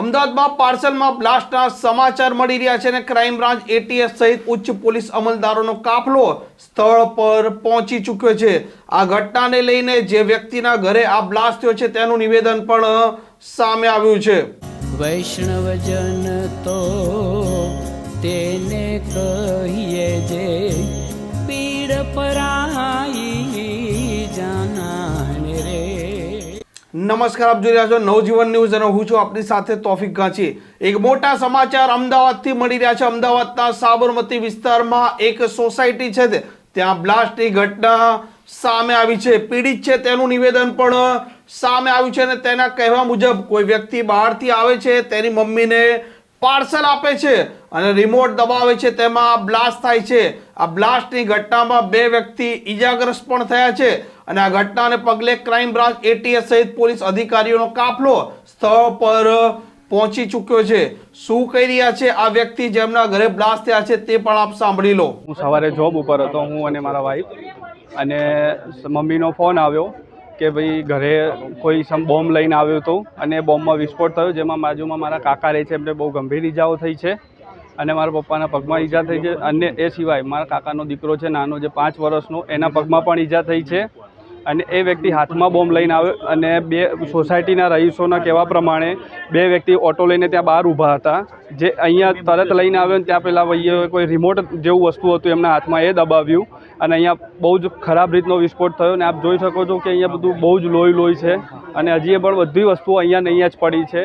અમદાવાદમાં પાર્સલમાં બ્લાસ્ટના સમાચાર મળી રહ્યા છે અને ક્રાઇમ બ્રાન્ચ એટીએસ સહિત ઉચ્ચ પોલીસ અમલદારોનો કાફલો સ્થળ પર પહોંચી ચૂક્યો છે. આ ઘટનાને લઈને જે વ્યક્તિના ઘરે આ બ્લાસ્ટ થયો છે તેનું નિવેદન પણ સામે આવ્યું છે. વૈષ્ણવજન તો તેને કહીએ જે પીડ પરાઈ નમસ્કાર, આપ જોઈ રહ્યા છો નવજીવન ન્યૂઝ અને હું છું આપની સાથે તોફિક ગાંચી. એક મોટા સમાચાર અમદાવાદથી મળી રહ્યા છે. અમદાવાદના સાબરમતી વિસ્તારમાં એક સોસાયટી છે ત્યાં બ્લાસ્ટની ઘટના સામે આવી છે. પીડિત છે તેનું નિવેદન પણ સામે આવ્યું છે અને તેના કહેવા મુજબ કોઈ વ્યક્તિ બહારથી આવે છે, તેની મમ્મીને પાર્સલ આપે છે અને રિમોટ દબાવે છે. તેમાં બ્લાસ્ટ થાય છે. આ બ્લાસ્ટની ઘટનામાં બે વ્યક્તિ ઈજાગ્રસ્ત પણ થયા છે. અને આ ઘટનાને પગલે ક્રાઇમ બ્રાન્ચ એટીએસ સહિત પોલીસ અધિકારીઓનો કાફલો સ્થળ પર પહોંચી ચૂક્યો છે. શું કહી રહ્યા છે આ વ્યક્તિ જેમના ઘરે બ્લાસ્ટ થયા છે તે પણ આપ સાંભળી લો. હું સવારે જોબ ઉપર હતો, હું અને મારા વાઈફ અને મમ્મીનો ફોન આવ્યો કે ભાઈ ઘરે કોઈ સમ બોમ્બ લઈને આવ્યો હતો અને બોમ્બમાં વિસ્ફોટ થયો, જેમાં બાજુમાં મારા કાકા રહે છે, એમને બહુ ગંભીર ઈજાઓ થઈ છે. અને મારા પપ્પાના પગમાં ઈજા થઈ છે. અને એ સિવાય મારા કાકાનો દીકરો છે, નાનો જે પાંચ વર્ષનો, એના પગમાં પણ ઈજા થઈ છે. અને એ વ્યક્તિ હાથમાં બોમ્બ લઈને આવ્યો અને બે સોસાયટીના રહીશોના કહેવા પ્રમાણે બે વ્યક્તિ ઓટો લઈને ત્યાં બહાર ઊભા હતા. જે અહીંયા તરત લઈને આવ્યો ને ત્યાં પેલા ભાઈએ કોઈ રિમોટ જેવું વસ્તુ હતું એમના હાથમાં એ દબાવ્યું. અને અહીંયા બહુ જ ખરાબ રીતનો વિસ્ફોટ થયો ને આપ જોઈ શકો છો કે અહીંયા બધું બહુ જ લોહી લોહી છે અને હજી પણ બધી વસ્તુઓ અહીંયા ને જ પડી છે.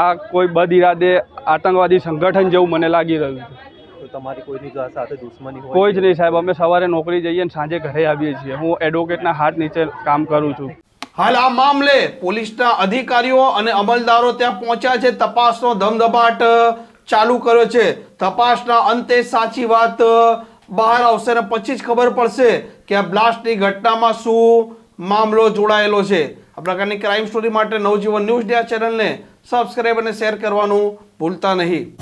આ કોઈ બદ ઇરાદે આતંકવાદી સંગઠન જેવું મને લાગી રહ્યું છે. તો તમારી કોઈની સાથે દુશ્મની હોય કોઈ જ નહીં સાહેબ અમે સવારે નોકરી જઈએ અને સાંજે ઘરે આવીએ છીએ. હું એડવોકેટના હાથ નીચે કામ કરું છું. હાલ આ મામલે પોલીસના અધિકારીઓ અને અમલદારો ત્યાં પહોંચ્યા છે. તપાસનો ધમધમાટ ચાલુ કર્યો છે. તપાસના અંતે સાચી વાત બહાર આવશે અને પછી જ ખબર પડશે કે આ બ્લાસ્ટની ઘટનામાં શું મામલો જોડાયેલો છે. આ પ્રકારની ક્રાઇમ સ્ટોરી માટે નવજીવન ન્યૂઝ ડે આ ચેનલને સબસ્ક્રાઇબ અને શેર કરવાનું ભૂલતા નહીં.